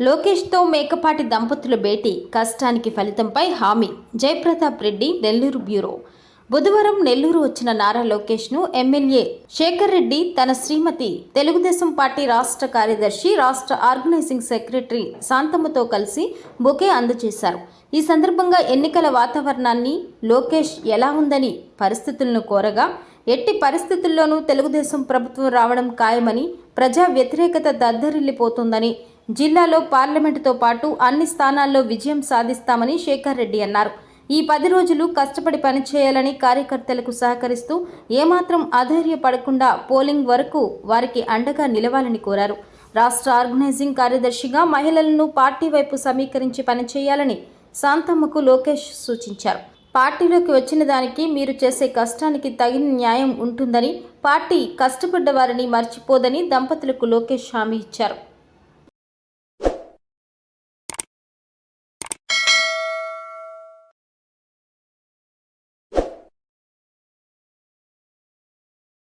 లోకేష్తో మేకపాటి దంపతుల భేటీ కష్టానికి ఫలితంపై హామీ. జయప్రతాప్ రెడ్డి నెల్లూరు బ్యూరో. బుధవారం నెల్లూరు వచ్చిన నారా లోకేష్ను ఎమ్మెల్యే శేఖర్ రెడ్డి తన శ్రీమతి తెలుగుదేశం పార్టీ రాష్ట్ర కార్యదర్శి రాష్ట్ర ఆర్గనైజింగ్ సెక్రటరీ శాంతమ్మతో కలిసి బొకే అందజేశారు. ఈ సందర్భంగా ఎన్నికల వాతావరణాన్ని లోకేష్ ఎలా ఉందని పరిస్థితులను కోరగా ఎట్టి పరిస్థితుల్లోనూ తెలుగుదేశం ప్రభుత్వం రావడం ఖాయమని ప్రజా వ్యతిరేకత దద్దరిల్లిపోతుందని జిల్లాలో పార్లమెంటుతో పాటు అన్ని స్థానాల్లో విజయం సాధిస్తామని శేఖర్ రెడ్డి అన్నారు. ఈ పది రోజులు కష్టపడి పనిచేయాలని కార్యకర్తలకు సహకరిస్తూ ఏమాత్రం అధైర్యపడకుండా పోలింగ్ వరకు వారికి అండగా నిలవాలని కోరారు. రాష్ట్ర ఆర్గనైజింగ్ కార్యదర్శిగా మహిళలను పార్టీ వైపు సమీకరించి పనిచేయాలని శాంతమ్మకు లోకేష్ సూచించారు. పార్టీలోకి వచ్చిన దానికి మీరు చేసే కష్టానికి తగిన న్యాయం ఉంటుందని పార్టీ కష్టపడ్డ వారిని మర్చిపోదని దంపతులకు లోకేష్ హామీ ఇచ్చారు.